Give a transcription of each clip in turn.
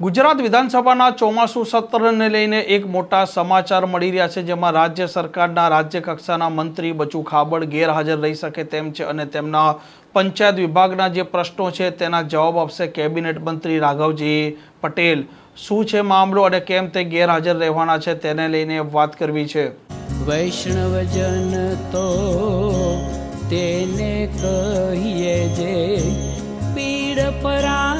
ગુજરાત વિધાનસભાના ચોમાસુ સત્રને લઈને એક મોટા સમાચાર મળી રહ્યા છે, જેમાં રાજ્ય સરકારના રાજ્ય કક્ષાના મંત્રી બચુ ખાબડ ગેરહાજર રહી શકે તેમ છે અને તેમના પંચાયત વિભાગના જે પ્રશ્નો છે તેના જવાબ આપશે કેબિનેટ મંત્રી રાઘવજી પટેલ. શું છે મામલો અને કેમ તે ગેરહાજર રહેવાના છે તેને લઈને વાત કરવી છે. વૈષ્ણવજન તો તેને કહીએ જે પીડ પરાઈ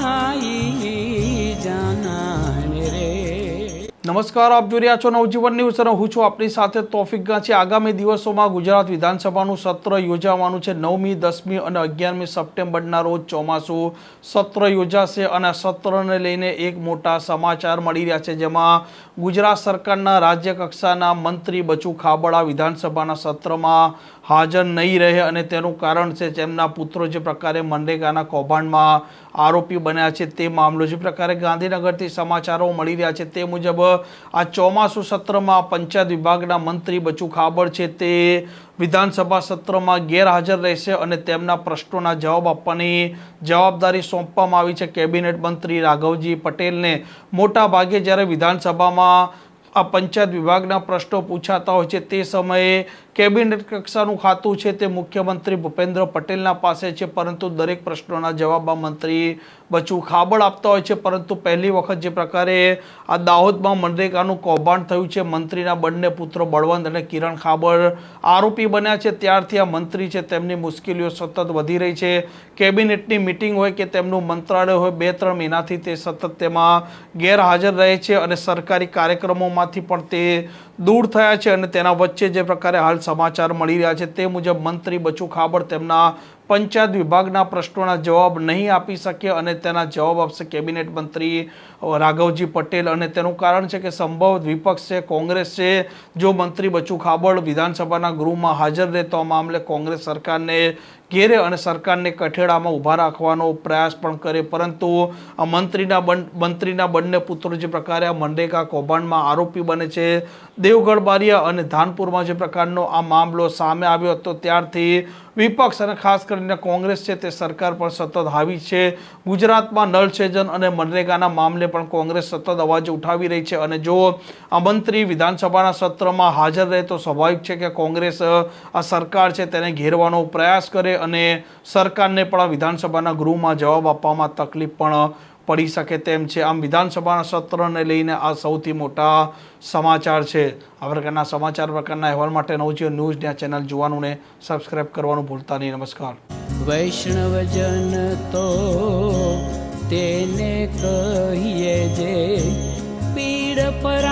નમસ્કાર, આપ જોઈ રહ્યા છો નવજીવન ન્યૂઝ અને હું છું આપની સાથે તોફિક ગાંચી. આગામી દિવસોમાં ગુજરાત વિધાનસભાનું સત્ર યોજાવાનું છે. નવમી, દસમી અને અગિયારમી સપ્ટેમ્બરના રોજ ચોમાસું સત્ર યોજાશે અને સત્રને લઈને એક મોટા સમાચાર મળી રહ્યા છે. જેમાં ગુજરાત સરકારના રાજ્ય કક્ષાના મંત્રી બચુ ખાબડા વિધાનસભાના સત્રમાં હાજર નહીં રહે અને તેનું કારણ છે તેમના પુત્રો જે પ્રકારે મનરેગાના કૌભાંડમાં આરોપી બન્યા છે તે મામલો. જે પ્રકારે ગાંધીનગરથી સમાચારો મળી રહ્યા છે તે મુજબ આ ચોમાસુ સત્રમાં પંચાયત વિભાગના મંત્રી બચુ ખાબડ છે તે વિધાનસભા સત્રમાં ગેરહાજર રહેશે અને તેમના પ્રશ્નોના જવાબ આપવાની જવાબદારી સોંપવામાં આવી છે. કેબિનેટ મંત્રી રાઘવજી પટેલને મોટા ભાગે જ્યારે વિધાનસભામાં આ પંચાયત વિભાગના પ્રશ્નો પૂછાતા હોય છે તે સમયે કેબિનેટ કક્ષાનું ખાતું છે તે મુખ્યમંત્રી ભૂપેન્દ્ર પટેલના પાસે છે, પરંતુ દરેક પ્રશ્નોના જવાબ આ મંત્રી બચુ ખાબળ આપતા હોય છે, પરંતુ પહેલી વખત જે પ્રકારે આ દાહોદમાં મનરેગાનું કૌભાંડ થયું છે, મંત્રીના બંને પુત્રો બળવંત અને કિરણ ખાબળ આરોપી બન્યા છે, ત્યારથી આ મંત્રી છે, તેમની મુશ્કેલીઓ સતત વધી રહી છે. કેબિનેટની મિટિંગ હોય કે તેમનું મંત્રાલય હોય, બે ત્રણ મહિનાથી તે સતત તેમાં ગેરહાજર રહે છે અને સરકારી કાર્યક્રમોમાંથી પણ તે દૂર થયા છે અને તેના વચ્ચે જે પ્રકારે હાલ સમાચાર મળી રહ્યા છે, તે મુજબ મંત્રી બચુ ખાબડ તેમના પંચાયત વિભાગના પ્રશ્નોના જવાબ નહીં આપી શકે અને તેના જવાબ આપશે કેબિનેટ મંત્રી રાઘવજી પટેલ. અને તેનું કારણ છે કે સંભવ વિપક્ષ છે, કોંગ્રેસ છે. જો મંત્રી બચુ ખાબડ વિધાનસભાના ગૃહમાં હાજર રહે તો આ મામલે કોંગ્રેસ સરકારને ઘેરે અને સરકારને કઠેડામાં ઊભા રાખવાનો પ્રયાસ પણ કરે, પરંતુ આ મંત્રીના મંત્રીના બંને પુત્રો જે પ્રકારે આ મનરેગા કૌભાંડમાં આરોપી બને છે, દેવગઢ બારિયા અને ધાનપુરમાં જે પ્રકારનો આ મામલો સામે આવ્યો હતો, ત્યારથી વિપક્ષ અને ખાસ કરીને કોંગ્રેસ છે તે સરકાર પર સતત હાવી છે. ગુજરાતમાં નળ સેજન અને મનરેગાના મામલે પણ કોંગ્રેસ સતત અવાજ ઉઠાવી રહી છે અને જો આ મંત્રી વિધાનસભાના સત્રમાં હાજર રહે તો સ્વાભાવિક છે કે કોંગ્રેસ આ સરકાર છે તેને ઘેરવાનો પ્રયાસ કરે અને સરકારને પણ વિધાનસભાના ગૃહમાં જવાબ આપવામાં તકલીફ પણ પડી શકે તેમ છે. આમ વિધાનસભાના સત્રને લઈને આ સૌથી મોટા સમાચાર છે. આ પ્રકારના સમાચાર, પ્રકારના અહેવાલ માટે નવજીવન ન્યૂઝ ને ચેનલ જોવાનું ને સબસ્ક્રાઇબ કરવાનું ભૂલતા નહીં. નમસ્કાર. વૈષ્ણવજન તો તેને કહીએ જે, પીડ પરા